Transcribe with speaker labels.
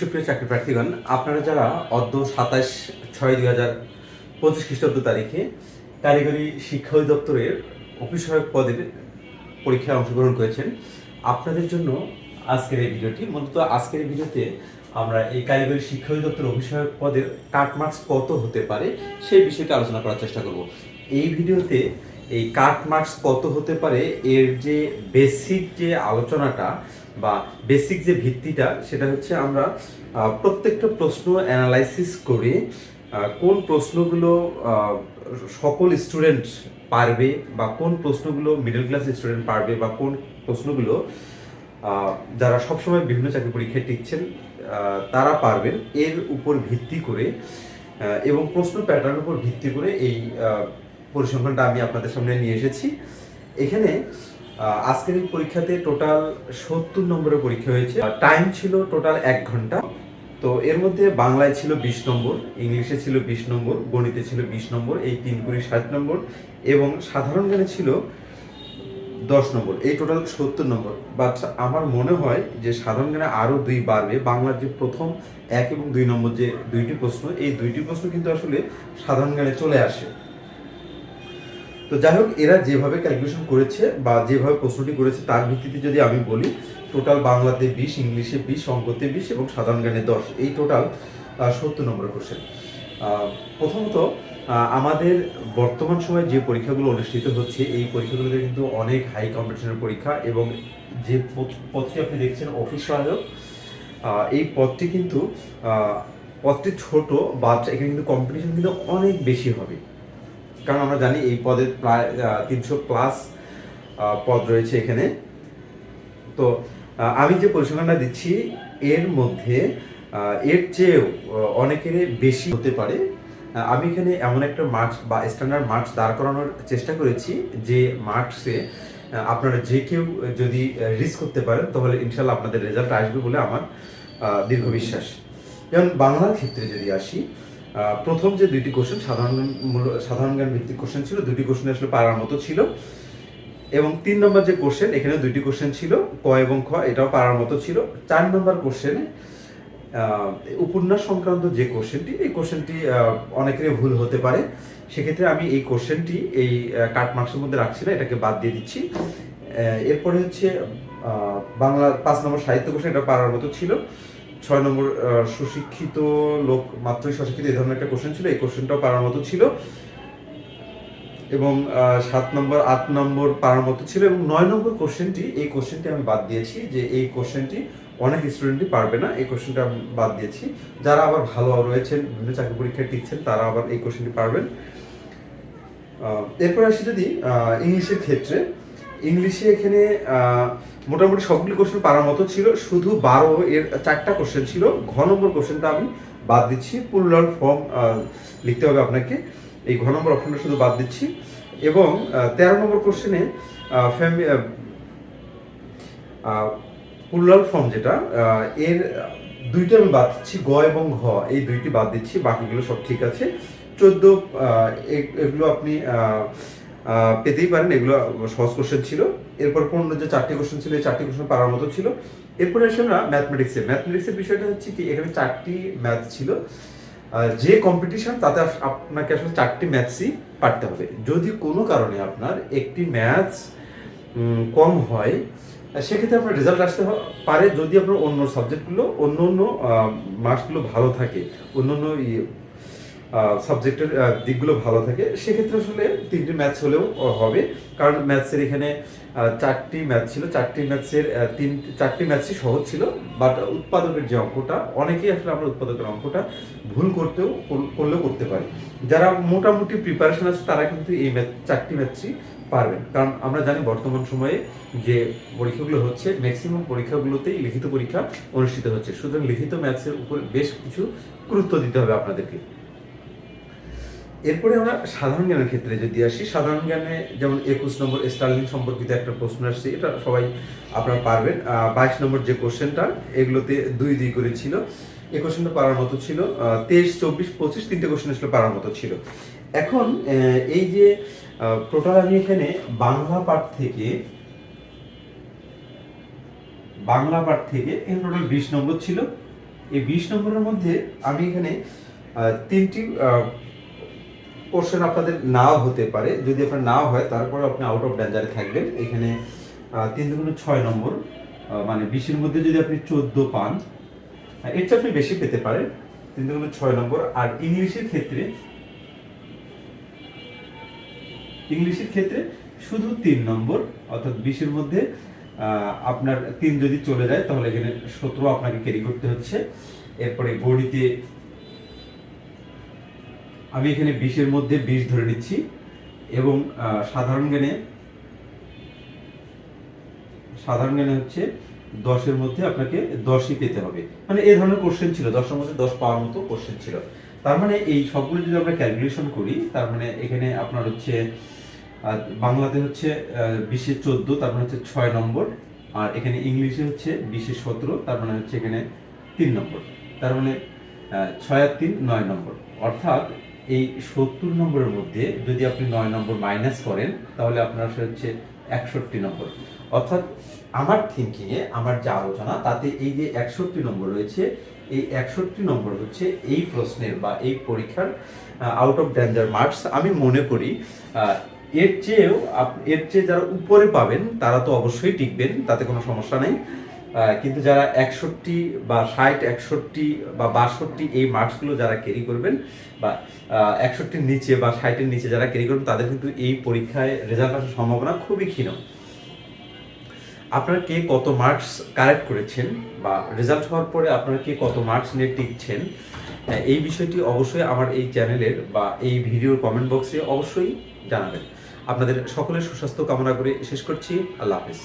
Speaker 1: সুপ্রিয় চাকরি প্রার্থীগণ, আপনারা যারা অদ্য সাতাশ ছয় দুই হাজার পঁচিশ খ্রিস্টাব্দ তারিখে কারিগরি শিক্ষা অধিদপ্তরের অফিস সহায়ক পদের পরীক্ষায় অংশগ্রহণ করেছেন, আপনাদের জন্য আজকের এই ভিডিওটি, মূলত আজকের এই ভিডিওতে আমরা এই কারিগরি শিক্ষা অধিদপ্তর অভিষয়ক পদের কাট মার্কস কত হতে পারে সেই বিষয়টি আলোচনা করার চেষ্টা করব। এই ভিডিওতে এই কাট মার্কস কত হতে পারে? এর যে বেসিক যে আলোচনাটা বা বেসিক যে ভিত্তিটা, সেটা হচ্ছে আমরা প্রত্যেকটা প্রশ্ন অ্যানালাইসিস করে কোন প্রশ্নগুলো সকল স্টুডেন্ট পারবে বা কোন প্রশ্নগুলো মিডল ক্লাস স্টুডেন্ট পারবে বা কোন প্রশ্নগুলো যারা সবসময় বিভিন্ন চাকরি পরীক্ষায় টিকছেন তারা পারবেন এর উপর ভিত্তি করে এবং প্রশ্ন প্যাটার্নের উপর ভিত্তি করে এই পরিসংখ্যানটা আমি আপনাদের সামনে নিয়ে এসেছি। এখানে আজকের এই পরীক্ষাতে টোটাল সত্তর নম্বরের পরীক্ষা হয়েছে। টাইম ছিল টোটাল এক ঘণ্টা। তো এর মধ্যে বাংলায় ছিল বিশ নম্বর, ইংলিশে ছিল বিশ নম্বর, গণিতে ছিল বিশ নম্বর, এই তিন কুড়ি ষাট নম্বর, এবং সাধারণ জ্ঞানে ছিল দশ নম্বর, এই টোটাল সত্তর নম্বর। বাট আমার মনে হয় যে সাধারণ জ্ঞানে আরও দুই বাড়বে। বাংলার যে প্রথম এক এবং দুই নম্বর যে দুইটি প্রশ্ন, এই দুইটি প্রশ্ন কিন্তু আসলে সাধারণ জ্ঞানে চলে আসে। তো যাই হোক, এরা যেভাবে ক্যালকুলেশন করেছে বা যেভাবে প্রশ্নটি করেছে, তার ভিত্তিতে যদি আমি বলি টোটাল বাংলাতে বিশ, ইংলিশে বিশ, অঙ্কতে বিশ এবং সাধারণ জ্ঞানে দশ, এই টোটাল সত্তর নম্বর কোশ্চেন প্রথমত আমাদের বর্তমান সময়ে যে পরীক্ষাগুলো অনুষ্ঠিত হচ্ছে, এই পরীক্ষাগুলোতে কিন্তু অনেক হাই কম্পিটিশনের পরীক্ষা এবং যে পদটি আপনি দেখছেন অফিস সহায়ক এই পথটি কিন্তু পথটি ছোট বাট এখানে কিন্তু কম্পিটিশন কিন্তু অনেক বেশি হবে। কারণ আমরা জানি এই পদে প্রায় তিনশো প্লাস পদ রয়েছে এখানে। তো আমি যে পরিসংখ্যানটা দিচ্ছি এর মধ্যে এর চেয়েও আহ, অনেকের বেশি হতে পারে। আমি এখানে এমন একটা মার্কস বা স্ট্যান্ডার্ড মার্কস দাঁড় করানোর চেষ্টা করেছি যে মার্কসে আপনারা যে কেউ যদি রিস্ক করতে পারেন তাহলে ইনশাল্লাহ আপনাদের রেজাল্ট আসবে বলে আমার দীর্ঘ বিশ্বাস। যেমন বাংলার ক্ষেত্রে যদি আসি প্রথম যে দুইটি কোশ্চেন সাধারণ সাধারণ জ্ঞান ভিত্তিক কোশ্চেন ছিল দুটি কোশ্চেন আসলে পারার মতো ছিল। এবং তিন নম্বর যে কোশ্চেন এখানে দুইটি কোশ্চেন ছিল, ক এবং খ, এটাও পারার মতো ছিল। চার নম্বর কোশ্চেনে উপন্যাস সংক্রান্ত যে কোশ্চেনটি এই কোশ্চেনটি অনেকেরই ভুল হতে পারে। সেক্ষেত্রে আমি এই কোশ্চেনটি এই কাট মার্কসের মধ্যে রাখছি না, এটাকে বাদ দিয়ে দিচ্ছি। এরপরে হচ্ছে বাংলা পাঁচ নম্বর সাহিত্য কোশ্চেন এটা পারার মতো ছিল। ছয় নম্বর সুশিক্ষিত লোক, মাত্রই সুশিক্ষিত, এই ধরনের একটা কোশ্চেন ছিল, এই কোশ্চেনটাও পারার মতো ছিল। এবং সাত নম্বর, আট নম্বর পারার মতো ছিল এবং নয় নম্বর কোশ্চেনটি এই কোশ্চেনটি আমি বাদ দিয়েছি যে এই কোশ্চেনটি অনেক স্টুডেন্টই পারবে না, এই কোশ্চেনটা আমি বাদ দিয়েছি। যারা আবার ভালো রয়েছেন, বিভিন্ন চাকরি পরীক্ষায় টিকছেন, তারা আবার এই কোশ্চেনটি পারবেন। এরপর আসি যদি ইংলিশের ক্ষেত্রে। ইংলিশে এখানে মোটামুটি সবগুলি কোশ্চেন পারার মতো ছিল। শুধু বারো এর চারটা কোশ্চেন ছিল। ঘ নম্বর কোশ্চেনটা আমি বাদ দিচ্ছি। পুরুলার ফর্ম লিখতে হবে আপনাকে। এই ঘ নম্বর অপশনটা শুধু বাদ দিচ্ছি। এবং তেরো নম্বর কোশ্চেনে ফ্যামি পুরুলার ফর্ম যেটা এর দুইটা আমি বাদ দিচ্ছি। গ এবং ঘ, এই দুইটি বাদ দিচ্ছি। বাকিগুলো সব ঠিক আছে। চোদ্দ এগুলো আপনি পেতেই পারেন, এগুলো সহজ কোশ্চেন ছিল। এরপর পনেরো যে চারটি কোশ্চেন ছিল, এই চারটি কোশ্চেন পারার মতো ছিল। এরপরে আসে আমরা ম্যাথমেটিক্সে ম্যাথমেটিক্সের বিষয়টা হচ্ছে কি, এখানে চারটি ম্যাথ ছিল। যে কম্পিটিশন তাতে আপনাকে আসলে চারটি ম্যাথসই পারতে হবে। যদি কোনো কারণে আপনার একটি ম্যাথস কম হয়, সেক্ষেত্রে আপনার রেজাল্ট আসতে পারে। যদি আপনার অন্য সাবজেক্টগুলো অন্য অন্য মার্কসগুলো ভালো থাকে অন্য অন্য সাবজেক্টের দিকগুলো ভালো থাকে। সেক্ষেত্রে আসলে তিনটি ম্যাথস হলেও হবে। কারণ ম্যাথসের এখানে চারটি ম্যাচ ছিল। চারটি ম্যাথসের তিন, চারটি ম্যাচই সহজ ছিল। বাট উৎপাদকের যে অঙ্কটা, অনেকেই আসলে আমরা উৎপাদকের অঙ্কটা ভুল করতেও করলেও করতে পারি। যারা মোটামুটি প্রিপারেশন আছে, তারা কিন্তু এই ম্যাথ চারটি ম্যাথসই পারবেন। কারণ আমরা জানি বর্তমান সময়ে যে পরীক্ষাগুলো হচ্ছে ম্যাক্সিমাম পরীক্ষাগুলোতেই লিখিত পরীক্ষা অনুষ্ঠিত হচ্ছে। সুতরাং লিখিত ম্যাথসের উপর বেশ কিছু গুরুত্ব দিতে হবে আপনাদেরকে। এরপরে আমরা সাধারণ জ্ঞানের ক্ষেত্রে যদি আসি, সাধারণ জ্ঞানে যেমন একুশ নম্বর স্টার্লিং সম্পর্কিত একটা প্রশ্ন আসছে, এটা সবাই আপনারা পারবেন। বাইশ নম্বর যে কোশ্চেনটা, এগুলোতে দুই দুই করে ছিল। এই কোশ্চেনটা পারার মতো ছিল। তেইশ, চব্বিশ, পঁচিশ তিনটে কোশ্চেন আসলে পারার মতো ছিল। এখন এই যে টোটাল আমি এখানে বাংলা পাঠ থেকে, বাংলা পাঠ থেকে এখানে টোটাল বিশ নম্বর ছিল। এই বিশ নম্বরের মধ্যে আমি এখানে তিনটি কোশ্চেন আপনাদের নাও হতে পারে। যদি আপনার নাও হয় তারপর আপনি আউট অফ ডেঞ্জারে থাকবেন। এখানে তিন দুগুণ ছয় নম্বর মানে বিশের মধ্যে যদি আপনি চোদ্দ পান এর চেয়ে আপনি বেশি পেতে পারেন। তিন দুগুণ ছয় নম্বর, আর ইংলিশের ক্ষেত্রে ইংলিশের ক্ষেত্রে শুধু তিন নম্বর, অর্থাৎ বিশের মধ্যে আপনার তিন যদি চলে যায়, তাহলে এখানে সতেরো আপনাকে ক্যারি করতে হচ্ছে। এরপরে গণিতে আমি এখানে বিশের মধ্যে বিশ ধরে নিচ্ছি এবং সাধারণ জ্ঞানে সাধারণ জ্ঞানে হচ্ছে দশের মধ্যে আপনাকে দশই পেতে হবে। মানে এ ধরনের কোশ্চেন ছিল, দশের মধ্যে দশ পাওয়ার মতো কোশ্চেন ছিল। তার মানে এই সবগুলো যদি আমরা ক্যালকুলেশন করি, তার মানে এখানে আপনার হচ্ছে বাংলাতে হচ্ছে বিশে চোদ্দ, তার মানে হচ্ছে ছয় নম্বর। আর এখানে ইংলিশে হচ্ছে বিশে সতেরো, তার মানে হচ্ছে এখানে তিন নম্বর। তার মানে ছয় আর তিন নয় নম্বর। অর্থাৎ এই সত্তর নম্বরের মধ্যে যদি আপনি নয় নম্বর মাইনাস করেন, তাহলে আপনার হচ্ছে একষট্টি নম্বর। অর্থাৎ আমার থিঙ্কিংয়ে আমার যে আলোচনা, তাতে এই যে একষট্টি নম্বর রয়েছে, এই একষট্টি নম্বর হচ্ছে এই প্রশ্নের বা এই পরীক্ষার আউট অফ ডেঞ্জার মার্কস আমি মনে করি এর চেয়েও এর চেয়ে যারা উপরে পাবেন, তারা তো অবশ্যই টিকবেন, তাতে কোনো সমস্যা নেই। কিন্তু যারা একষট্টি বা ষাট, একষট্টি বা বাষট্টি এই মার্কসগুলো যারা ক্যারি করবেন বা একষট্টির নিচে বা ষাটের নিচে যারা ক্যারি করবেন, তাদের কিন্তু এই পরীক্ষায় রেজাল্ট আসার সম্ভাবনা খুবই ক্ষীণ। আপনারা কে কত মার্কস কারেক্ট করেছেন বা রেজাল্ট হওয়ার পরে আপনারা কে কত মার্কস নিয়ে টিকছেন এই বিষয়টি অবশ্যই আমার এই চ্যানেলের বা এই ভিডিওর কমেন্ট বক্সে অবশ্যই জানাবেন। আপনাদের সকলের সুস্বাস্থ্য কামনা করে শেষ করছি। আল্লাহ হাফিজ।